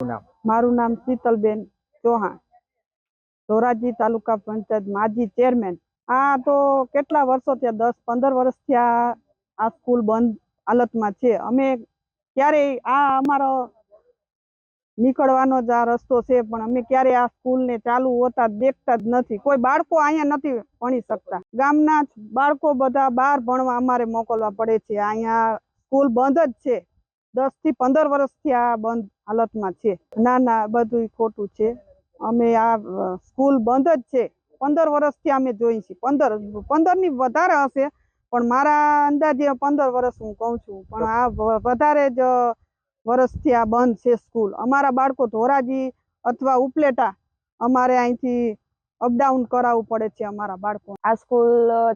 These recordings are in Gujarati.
મારું નામ? શીતલબેન ચૌહાણ. ધોરાજી તાલુકા પંચાયત માજી ચેરમેન. આ તો કેટલા વર્ષો થયા? દસ, પંદર વર્ષથી આ સ્કૂલ બંધ હાલતમાં છે. અમે ક્યારેય આ અમારો નીકળવાનો જ આ રસ્તો છે, પણ અમે ક્યારેય આ સ્કૂલને ચાલુ હોતા દેખતા જ નથી. કોઈ બાળકો અહીંયા નથી ભણી શકતા. ગામના બાળકો બધા બહાર ભણવા અમારે મોકલવા પડે છે. અહીંયા સ્કૂલ બંધ જ છે. દસથી પંદર વર્ષથી આ બંધ હાલતમાં છે. ના ના બધું ખોટું છે. અમે આ સ્કૂલ બંધ જ છે. પંદર વર્ષથી અમે જોઈ છીએ. પંદર પંદરની વધારે હશે, પણ મારા અંદાજે પંદર વર્ષ હું કહું છું. પણ આ વધારે જ વર્ષથી આ બંધ છે સ્કૂલ. અમારા બાળકો ધોરાજી અથવા ઉપલેટા અમારે અહીંથી અપડાઉન કરાવવું પડે છે અમારા બાળકો. આ સ્કૂલ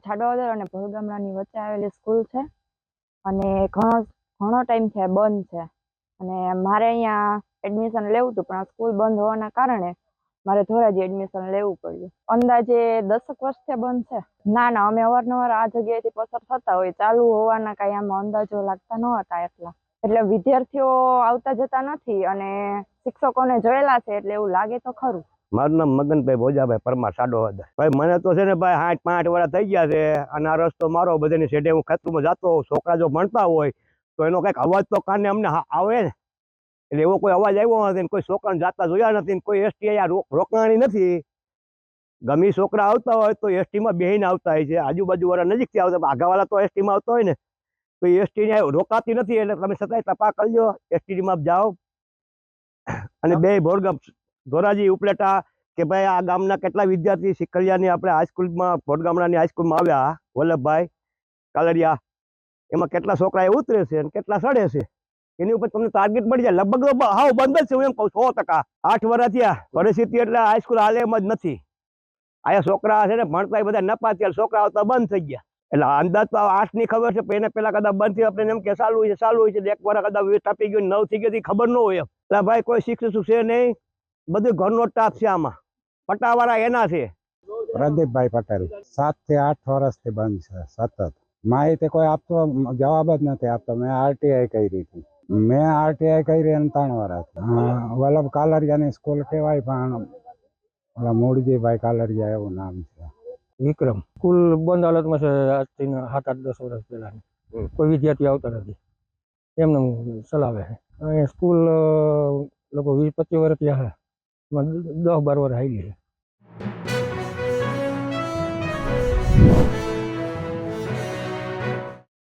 છાડવાદર અને ભોરગામડાની વચ્ચે આવેલી સ્કૂલ છે. અને ઘણો ઘણો ટાઈમ છે બંધ છે. અને મારે અહીંયા એડમિશન લેવું હતું, પણ આ સ્કૂલ બંધ હોવાના કારણે મારે ધોરાજી એડમિશન લેવું પડ્યું. અંદાજે દસક વર્ષથી બંધ છે. ના ના, અમે અવારનવાર આ જગ્યાએથી પસાર થતા હોય ચાલુ હોવાના કાંઈ આમાં અંદાજો લાગતા ન હતા એટલા. એટલે વિદ્યાર્થીઓ આવતા જતા નથી અને શિક્ષકોને જોયેલા છે એટલે એવું લાગે તો ખરું. મારું નામ મગનભાઈ ભોજાભાઈ પરમાર સાડો હદર ભાઈ, મને તો છે ને ભાઈ સાઠ પાંચ વાળા થઈ ગયા છે અને આ રસ્તો મારો બધાની શેડે હું ખેતરમાં જતો હોઉં, છોકરા જો ભણતા હોય તો એનો કંઈક અવાજ તો કાને અમને આવે ને? એટલે એવો કોઈ અવાજ આવ્યો નથી કોઈ છોકરાને જાતા જોયા નથી કોઈ એસટી અહીંયા રોકાણી નથી. ગમે છોકરા આવતા હોય તો એસટીમાં બેહીને આવતા હોય છે. આજુબાજુ વાળા નજીકથી આવતા આગાવાળા તો એસટીમાં આવતા હોય ને. તો એસટી ને રોકાતી નથી એટલે તમે છતાંય તપા કરજો. એસટીમાં જાઓ. અને બે ભોરગામ, ધોરાજી, ઉપલેટા કે ભાઈ આ ગામના કેટલા વિદ્યાર્થી શીખલિયાની આપણે હાઈસ્કૂલમાં, ભોરગામડાની હાઈસ્કૂલમાં આવ્યા, વલ્લભભાઈ, કાલરિયા એમાં કેટલા છોકરા એ ઉતરે છે અને કેટલા સડે છે. એની ઉપર તમને ટાર્ગેટ મળી જાય. લગભગ હાવ બંધ જ છે હું એમ કહું સો ટકા. આઠ વર્ષ થયા. પરિસ્થિતિ એટલે હાઈસ્કૂલ હાલે એમ જ નથી. આયા છોકરા છે ને, ભણતા બધા નપા ત્યારે છોકરા આવતા બંધ થઈ ગયા. એટલે અંદાજ તો આઠની ખબર છે એને પેલા કદાચ બંધ થયું. આપણે એમ કે ચાલુ છે ચાલુ છે. એક વાર કદાચ ટપી ગયું નવ થઈ ગયો ખબર ન હોય એટલે ભાઈ કોઈ શિક્ષક છે નહીં. બધું ઘરનો ટાપ છે આમાં. પટાવાળા એના છે. પ્રદીપભાઈ પટેલ. સાતથી આઠ વર્ષથી બંધ છે, સતત. માહિતી કોઈ આપતો જવાબ જ નથી આપતો. મેં આરટીઆઈ કરી હતી. મેં આરટીઆઈ કરી અને ત્રણ વર્ષ વલ્લભ કાલરિયાની સ્કૂલ કહેવાય પણ ઓલા મૂળજીભાઈ કાલરિયા એવું નામ છે. વિક્રમ. સ્કૂલ બંધ હાલતમાં છે આજથી સાત આઠ દસ વર્ષ પહેલાની. કોઈ વિદ્યાર્થી આવતા નથી. એમને ચલાવે છે અહીંયા સ્કૂલ લોકો વીસ પચીસ વર્ષ આવે છે. દસ બાર વર્ષ આવી છે.